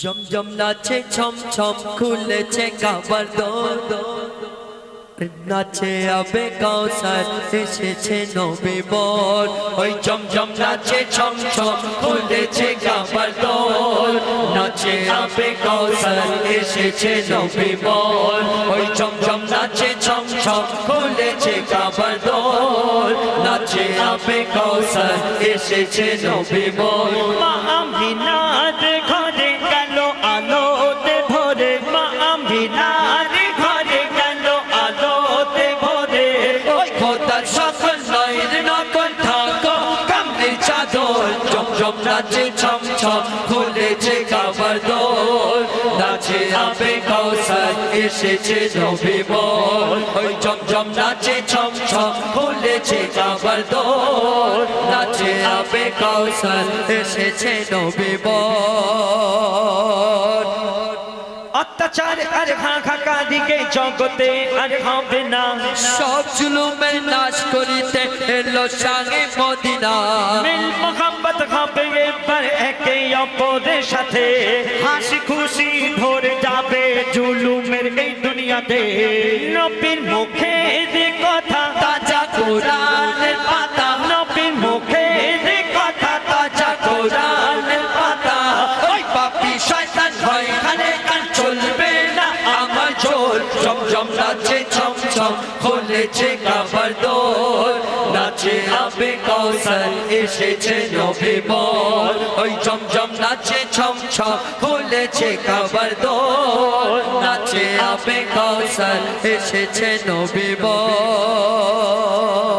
জমজম নাচে, ছম ছম খুলেছে কাবার দোর নাচে আবে কাউসার এসেছে নবী বর ওই জমজম নাচে, ছম ছম খুলেছে কাবার দোর নাচে আবে কাউসার এসেছে নবী বর ওই জমজম নাচে, ছম ছম খুলেছে কাবার দোর নাচে আবে কাউসার এসেছে নবী বর মা আমিনার নাচে ছম ছম খুলেছে কাবার দোল। নাচে আবে কৌশল এসেছে নবী বল। ওই জম জম নাচে ছম ছম খুলেছে কাবার দোল। নাচে আবে কৌশল এসেছে নবী বল। অত্যাচার আর হাহাকার দিকে জগতে আর হবে না। সব জুলুমের নাশ করিতে এলো সাগে মদিনা। মিল মোহাম্মত হবে এবার একে অপরের সাথে। হাসি খুশি ধরে যাবে জুলুমের এই দুনিয়াতে। নবীর মুখে কথা। তাজা কোরআনের ছম খুলেছে কাবার দোর নাচে আবে কৌশল এসেছে নভে বল। ওই চমচম নাচে ছম ছম খুলেছে কাবার দোর নাচে আবে কৌশল এসেছে নভে বল।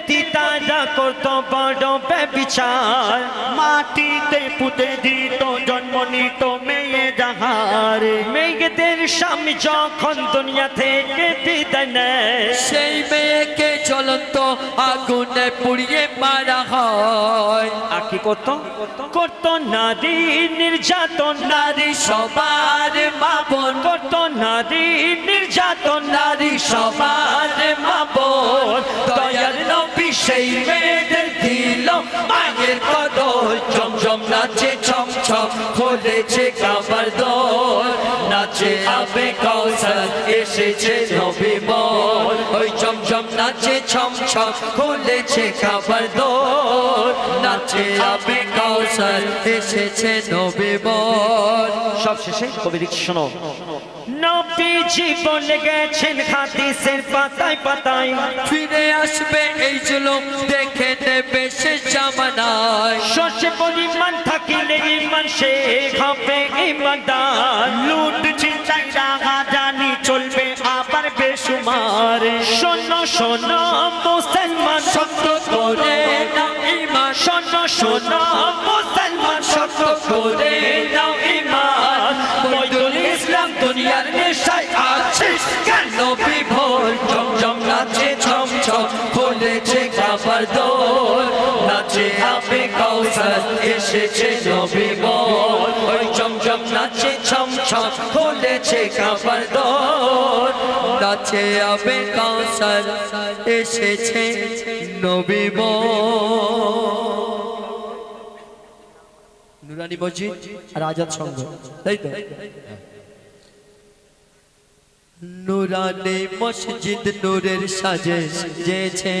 প্রতি তারা করত বড় ব্যবিচার। মাটিতে পুঁতে দিত জন্ম নিত মেয়ে যাহার। মেঘেদের স্বামী যখন দুনিয়া থেকে বিদায় নেয় সেই মেয়েকে জ্বলন্ত আগুনে পুড়িয়ে মারা হয়। আর কি করত? করত নারী নির্যাতন। নারী সবার মাপন করত নারী নির্যাতন। নারী সবার মাপন দয়ার নবী সেই মেয়েদের দিল মায়ের কদল জমজম নাচে ছম ছম খুলেছে কাবার দোল। নাচে আবে কৌশল এসেছে নবী বল। ওই জমজম নাচে ছম ছম খুলেছে কাবার দোল। নাচে আবে কৌশল এসেছে নবী বল। সব শেষে কবি শোনো। নবীজি বলে গেছেন হাদিসের পাতায় পাতায়। ফিরে আসবে এই জুলুম দেখে নেবে সে জামানায়। শস্যে পরিমাণ থাকিলে ইমান সে হবে ইমানদার লুট চিন্তাই রাগা জানি চলবে আবার বেসুমার শোনো শোনো মুসলমান শক্ত করে। নাও ইমান শোনো শোনো মুসলমান শক্ত করে। নেশায় আছিস কেন? বিভোর জমজম নাচে, ছম ছম, খুলেছে কাবার নাচে আবে কৌশল এসেছে নবী বল। ওই জমজম নাচে, ছম ছম, খুলেছে কাবার দোর নাচে কৌশল এসেছে নবী নুরানি মসজিদ আর আজাদ তাই তো? নুরানি মসজিদ নূরের সাজে সেজেছে।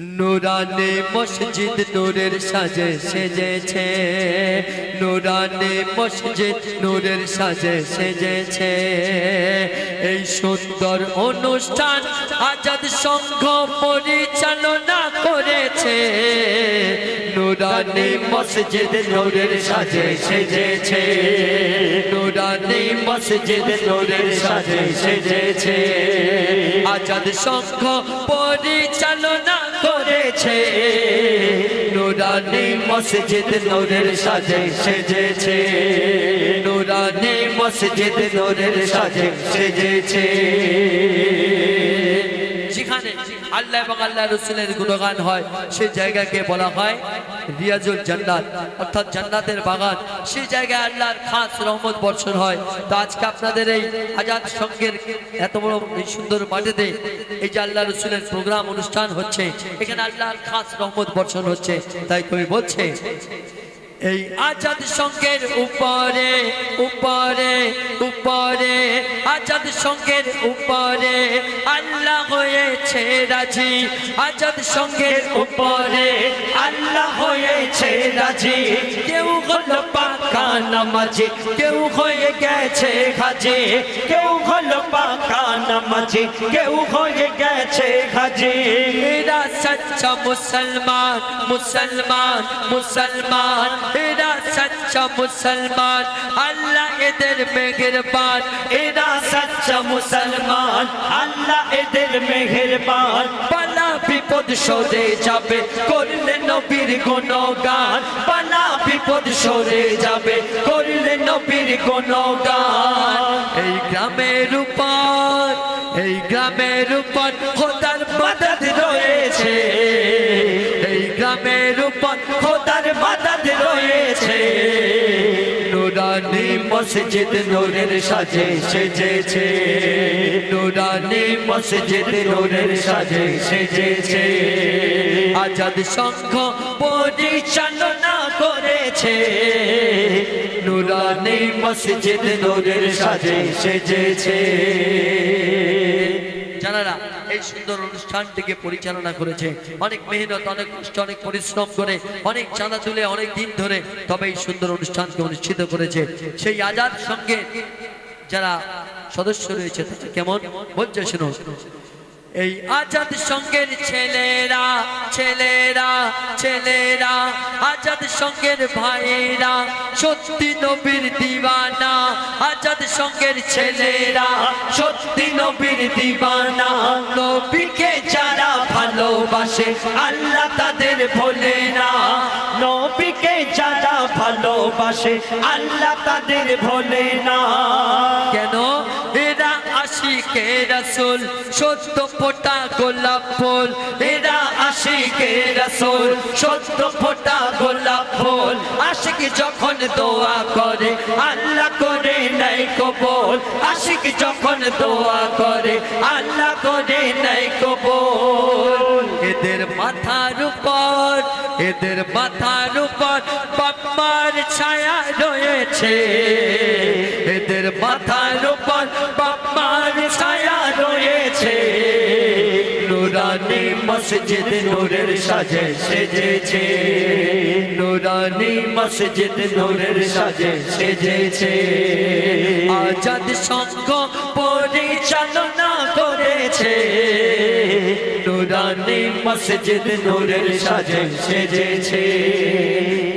নুরানি মসজিদ নূরের সাজে সেজেছে। নুরানি মসজিদ নূরের সাজে সেজেছে। এই সুন্দর অনুষ্ঠান আজাদ সংঘ পরিচালনা করেছে। নুরানি মসজিদ নূরের সাজে সেজেছে। নুরানি মসজিদ নূরের সাজে সেজেছে। আজাদ সংঘ পরিচালনা করেছে। নুরানি মসজিদ নোরের সাজে সেজেছে। নুরানি মসজিদ নোরের সাজে সেজেছে। আল্লাহ এবং আল্লাহ রসুলের গুণগান হয়। সেই জায়গাকে বলা হয় রিয়াজুল জান্নাত। অর্থাৎ জান্নাতের বাগান। সেই জায়গায় আল্লাহর খাস রহমত বর্ষণ হয়। তো আজকে আপনাদের এই আজাদ সঙ্গের এত বড় এই সুন্দর মাঠেতে এই যে আল্লাহ রসুলের প্রোগ্রাম অনুষ্ঠান হচ্ছে, এখানে আল্লাহর খাস রহমত বর্ষণ হচ্ছে। তাই কবি বলছে এই আজাদ সঙ্গের উপরে উপরে উপরে, আজাদ সঙ্গের উপরে আল্লাহ হয়েছে রাজি। আজাদ সঙ্গের উপরে আল্লাহ হয়েছে রাজি। হলো পাকা নামাজি। কেউ হয়ে গেছে হাজি, কেউ হলো পাকা নামাজি। কেউ হয়ে গেছে হাজি। এরা সচ্চা মুসলমান মুসলমান মুসলমান। এরা সচ্চা মুসলমান, আল্লাহ এদের মেহেরবান। এরা সচ্চা মুসলমান, আল্লাহ এদের মেহেরবান। পালা বিপদ সরে যাবে। করলে নবীর গুণগান পালা বিপদ সরে যাবে। করলে নবীর গুণগান, এই গ্রামের উপর, এই গ্রামের উপর খোদার মাদদ রয়েছে। এই গ্রামের উপর খোদার মাদদ রয়েছে। নুরানি মসজিদ নূরের সাজে সেজেছে। নুরানি মসজিদ নূরের সাজে সেজেছে। আজাদ সংঘ পরিচালনা করেছে। নুরানি মসজিদ নূরের সাজে সেজেছে। জানারা এই সুন্দর অনুষ্ঠানটিকে পরিচালনা করেছে। অনেক মেহনত, অনেক কষ্ট, অনেক পরিশ্রম করে, অনেক চাঁদা তুলে, অনেক দিন ধরে তবে এই সুন্দর অনুষ্ঠানকে অনুষ্ঠিত করেছে। সেই আজাদ সঙ্গে যারা সদস্য রয়েছে কেমন? বলছে, শুনুন। এই আজাদ সঙ্গের ছেলেরা ছেলেরা ছেলেরা, আজাদ সঙ্গের ভাইরা সত্যি নবীর দিবানা। আজাদ সঙ্গের ছেলেরা, সত্যি নবীর দিবানা। নবীকে যারা ভালোবাসে, আল্লাহ তাদের ভোলে না। নবীকে যারা ভালোবাসে, আল্লাহ তাদের ভোলে না। কেন? আশিকে রসুল, সত্য ফোটা গোলাপ ফুল। এরা আশিকে রসুল, সত্য ফোটা গোলাপ ফুল। আশিক যখন দোয়া করে, আল্লাহ করে নাই কবল। আশিক যখন দোয়া করে, আল্লাহ করে নাই কবল। এদের মাথার উপর, এদের মাথার উপর বাপ্পার ছায়া রয়েছে। এদের মাথার উপর বাপ্পার নুরানি মসজিদ নূরের সাজে সেজেছে। নুরানি মসজিদ নূরের সাজে সেজেছে। আজাদ সংঘ পরিচালনা করেছে। নুরানি মসজিদ নূরের সাজে সেজেছে।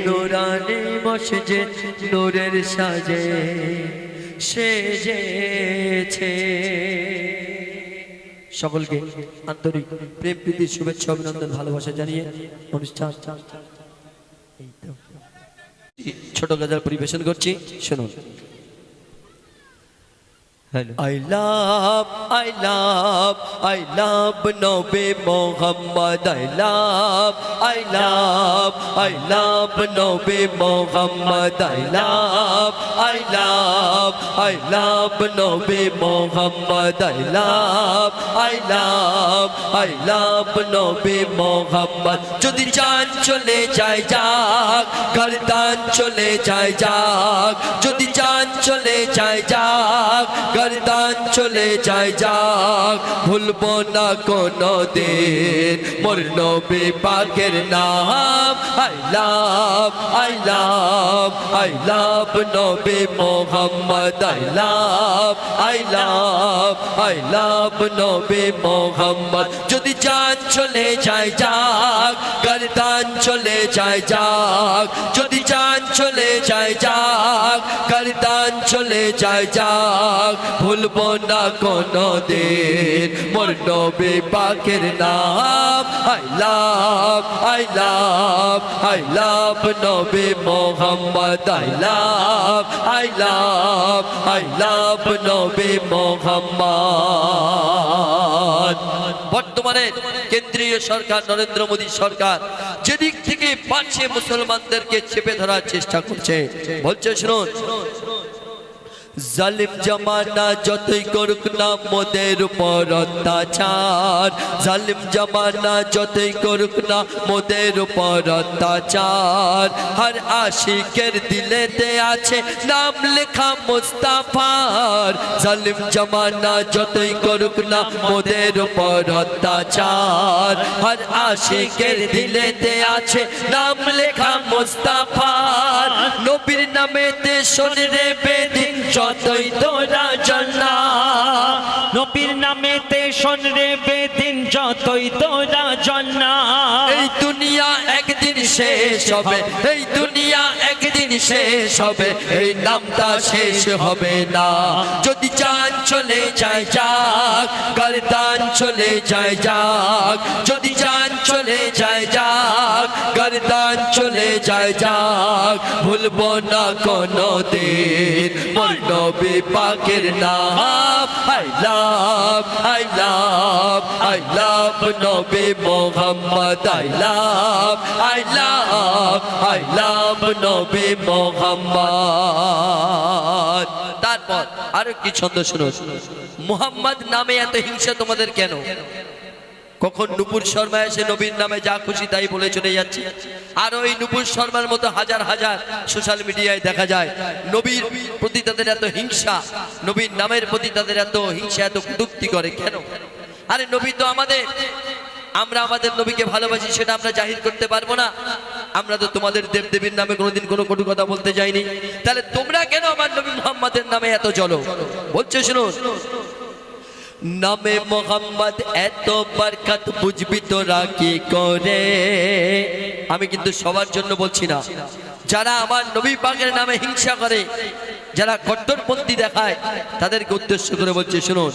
নুরানি মসজিদ নূরের সাজে সেজেছে। সকলকে আন্তরিক প্রেম প্রীতির শুভেচ্ছা অভিনন্দন ভালোবাসা জানিয়ে অনুষ্ঠান ছোট গাজার পরিবেশন করছি শুনুন। I love, I love, I love Nabi Muhammad. I love, I love, I love Nabi Muhammad. I love, I love, I love Nabi Muhammad. I love, I love, I love Nabi Muhammad. যদি চান চলে যায় যাক গরদান চলে যায় যাক যদি চান চলে যায় যাক গরদান চলে যায় যাক, ভুলবো না কোনো দিন মোর নবী পাকের নাম, I love I love I love নবী Mohammad, I love I love I love নবী মোহাম্মদ। যদি চান চলে যায় যাক, গরদান চলে যায় যাক, যদি চান চলে যায় যাক চলে যায় যাক, ভুলবো না কোনো দিন মোর নবী পাকের নাম, I love I love I love. নবী Mohammad, I love I love I love. নবী মোহাম্মদ। বর্তমানে কেন্দ্রীয় সরকার, নরেন্দ্র মোদী সরকার যেদিক থেকে পারছে মুসলমানদেরকে চেপে ধরার চেষ্টা করছে। বলছে, শুনুন জালিম জামানা যতই করুক না মোদের উপর অত্যাচার। জালিম জামানা যতই করুক না মোদের উপর অত্যাচার। হর আশিকের দিলেতে আছে নাম লেখা মুস্তাফার। জালিম জামানা যতই করুক না মোদের উপর অত্যাচার। হর আশিকের দিলেতে আছে নাম লেখা মুস্তাফার। নবীর নামেতে শোনে রে বেদিন যতই তোরা জন্না। নবীর নামেতে শোন রে বেদিন যতই তোরা জন্না। এই দুনিয়া একদিন শেষ হবে, এই দুনিয়া একদিন শেষ হবে, এই নামটা শেষ হবে না। যদি চান চলে যায় যাক, গরদান চলে যায় যাক। যদি চান চলে যায় যাক, গরদান চলে যায় যাক, ভুলবো না কোনো দিন মোর নবী পাকের নাম I love I love I love. নবী Mohammad, I love I love I love. নবী মোহাম্মদ। তারপর আরও কি ছন্দ শুনো মোহাম্মদ নামে এত হিংসা তোমাদের কেন? কখন নুপুর শর্মা এসে নবীর নামে যা খুশি তাই বলে চলে যাচ্ছে। আর ওই নুপুর শর্মার মতো হাজার হাজার সোশ্যাল মিডিয়ায় দেখা যায়। নবীর প্রতি তাদের এত হিংসা, নবীর নামের প্রতি তাদের এত হিংসা, এত কুটুক্তি করে কেন? আরে নবী তো আমাদের, আমরা আমাদের নবীকে ভালোবাসি সেটা আমরা জাহির করতে পারব না। আমরা তো তোমাদের দেবদেবীর নামে কোনোদিন কোনো কটু কথা বলতে যাইনি। তাহলে তোমরা কেন আমার নবী মোহাম্মদের নামে এত চলো বলছে, শুনুন নামে মোহাম্মদ এত বরকত বুঝবি তোরা কি করে? আমি কিন্তু সবার জন্য বলছি না। যারা আমার নবী পাকের নামে হিংসা করে যারা কট্টরপন্থী দেখায়, তাদেরকে উদ্দেশ্য করে বলছে, শুনুন।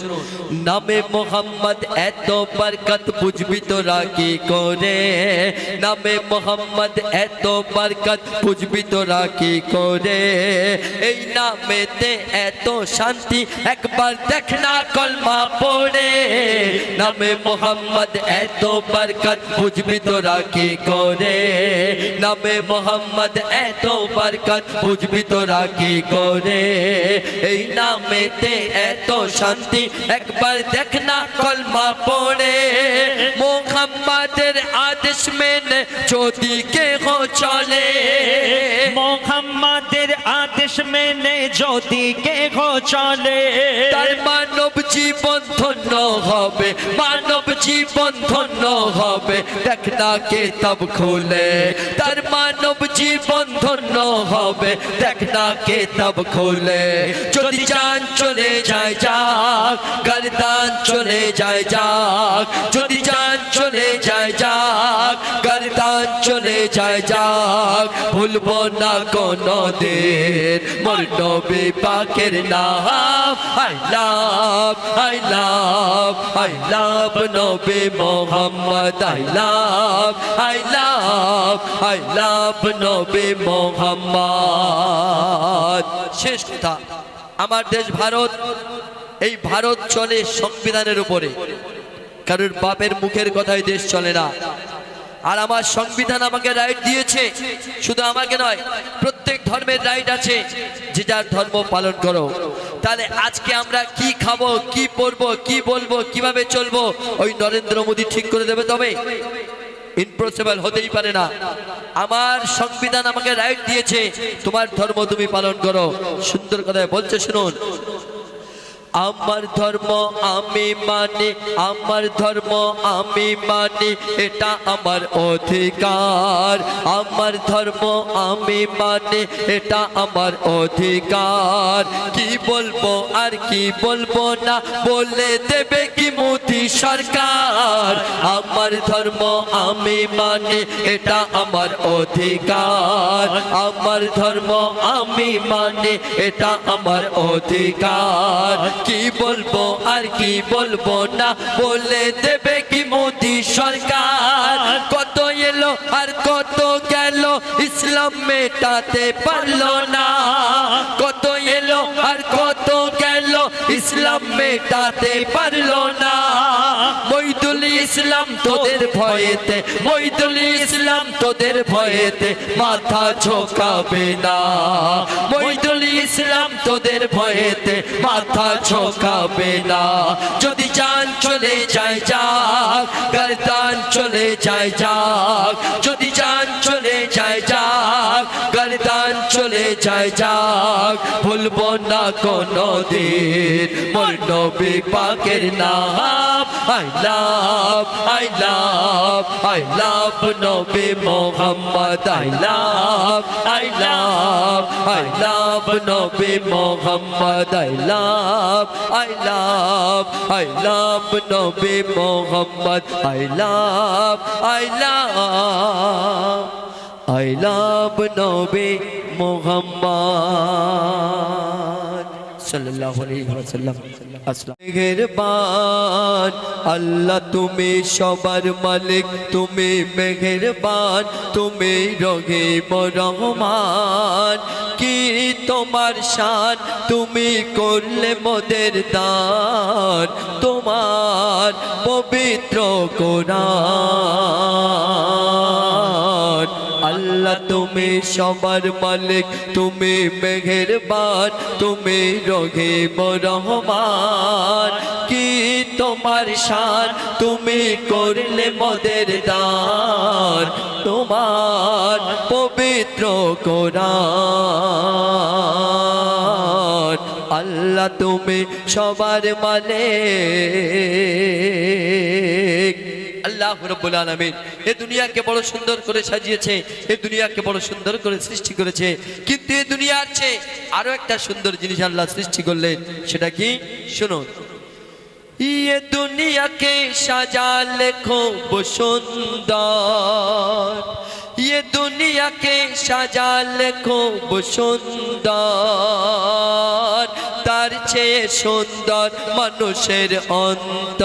নামে মোহাম্মদ এত বরকত বুঝবি তোরা কি করে? নামে মোহাম্মদ এত বরকত বুঝবি তোরা কি করে? এই নামেতে এত শান্তি একবার দেখ না কলমা পড়ে। নামে মোহাম্মদ এত বরকত বুঝবি তোরা কি করে? নামে মোহাম্মদ এত বরকত বুঝবি তোরা কি করে? এই নামেতে এত শান্তি একবার দেখ না কলমা পড়ে। মোহাম্মদের আদেশ মেনে যদি কে হো চলে মোহাম্মদের আদেশ মেনে যদি কে গো চলে তার মানব জীবন ধন্য হবে মানব জীবন ধন্য হবে। দেখ না কে তব খুলে তার মানব জীবন ধন্য হবে। দেখ না কে তব খুলে যদি চান চলে যায় যাক গরদান চলে যায় যাক। ভুলবো না কোনো দিন। নাম I love I love I love Mohammad I love I love I love Mohammad. শেষ কথা, আমার দেশ ভারত, এই ভারত চলে সংবিধানের উপরে। কারোর বাপের মুখের কথায় দেশ চলে না। আর আমার সংবিধান আমাকে রাইট দিয়েছে। শুধু আমাকে নয়, প্রত্যেক ধর্মের রাইট আছে, যে যার ধর্ম পালন করো। তাহলে আজকে আমরা কি খাব, কি পরবো, কি বলব, কীভাবে চলবো, ওই নরেন্দ্র মোদী ঠিক করে দেবে তবে? ইম্পসিবল হতেই পারে না। আমার সংবিধান আমাকে রাইট দিয়েছে, তোমার ধর্ম তুমি পালন করো। সুন্দর কথায় বলছে, শুনুন। আমার ধর্ম আমি মানি, আমার ধর্ম আমি মানি, এটা আমার অধিকার। আমার ধর্ম আমি মানি, এটা আমার অধিকার। কি বলব আর কি বলব না, বলে দেবে কি মোদি সরকার? আমার ধর্ম আমি মানে এটা আমার অধিকার। আমার ধর্ম আমি মানে এটা আমার অধিকার। কি বলব আর কি বলব না, বলে দেবে কি মোদি সরকার? কত এলো আর কত গেল, ইসলাম মেটাতে পারল না। ইসলাম মেটাতে পারল না। মইদুল ইসলাম তোদের ভয়েতে মইদুল ইসলাম তোদের ভয়েতে মাথা ঝোকাবে না। মইদুল ইসলাম তোদের ভয়েতে মাথা ঝোকাবে না। যদি জান চলে যায়, যাক, গরদান চলে যায়, যাক। যদি জান চলে যায় চলে যায় যাক, ভুলবো না কোনো দিন মোর নবী পাকের নাম, I love I love I love নবী Mohammad, I love I love I love নবী Mohammad, I love I love I love নবী Mohammad, I love I love. I love নবী মোহাম্মদ সাল্লাল্লাহু আলাইহি ওয়াসাল্লাম। মেহেরবান, আল্লাহ তুমি সবার মালিক, তুমি মেহেরবান, তুমি রহিম রহমান। কি তোমার শান? তুমি করলে মোদের দান। তোমার পবিত্র কোরআন। আল্লাহ, তুমি সবার মালিক, তুমি মেহেরবান, তুমি রহিম রহমান। কি তোমার শান? তুমি করলে মদের দান। তোমার পবিত্র কোরআন। আল্লাহ, তুমি সবার মালিক। আল্লাহ রব্বুল আলমিন। এ দুনিয়াকে বড় সুন্দর করে সাজিয়েছে, এ দুনিয়াকে বড় সুন্দর করে সৃষ্টি করেছে। কিন্তু এ দুনিয়া আছে আরও একটা সুন্দর জিনিস আল্লাহ সৃষ্টি করলেন, সেটা কি? শুনুন। ইয়ে দুনিয়াকে সাজালে খুব সুন্দর ये दुनिया के सजाल खूब সুন্দর তার চেয়ে সুন্দর মানুষের অন্তর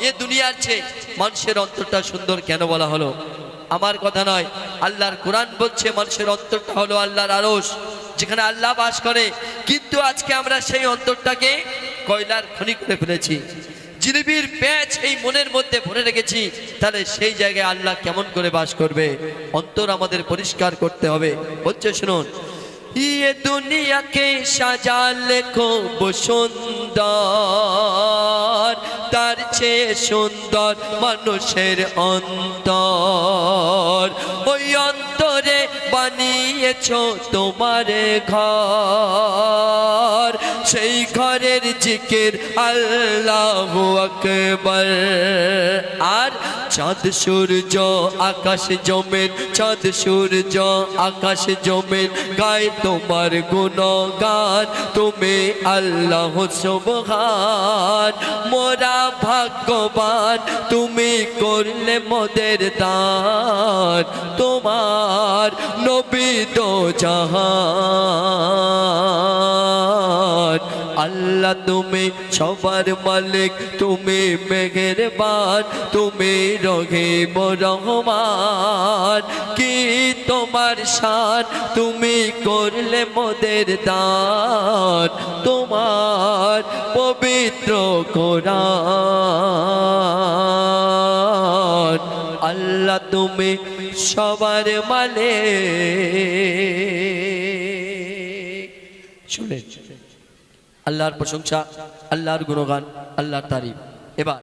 এ দুনিয়ার চেয়ে মানুষের অন্তরটা সুন্দর কেন বলা হলো আমার কথা নয় আল্লাহর কোরআন বলছে মানুষের অন্তরটা হলো আল্লাহর আরশ যেখানে আল্লাহ বাস করে কিন্তু আজকে আমরা সেই অন্তরটাকে কয়লার খনি করে ফেলেছি জিলিবির প্যাচ এই মনের মধ্যে ভরে রেখেছি, তাহলে সেই জায়গায় আল্লাহ কেমন করে বাস করবে? অন্তর আমাদের পরিষ্কার করতে হবে। হচ্ছে শুনুন ইয়ে দুনিয়াকে সাজালে খুব সুন্দর তার চেয়ে সুন্দর মানুষের অন্তর ওই অন্তরে বানিয়েছ তোমার ঘর সেই ঘরের জিকির আল্লাহ আকবর। আর চাঁদ সূর্য, আকাশ জমেন, চাঁদ সূর্য, আকাশ জমেন গায় তোমার গুণগান। তুমি আল্লাহ সুবহান, মোরা ভাগ্যবান। তুমি করলে মোদের দান, তোমার নবী দো জাহান। আল্লাহ, তুমি সবার মালিক, তুমি মেহেরবান, তুমি রহিম রহমান। কি তোমার শান? তুমি করলে মোদের দান। তোমার পবিত্র কোরআন। আল্লাহ, তুমি সবার মালিক। শুনে আল্লাহর প্রশংসা আল্লাহর গুণগান আল্লাহর তারিফ।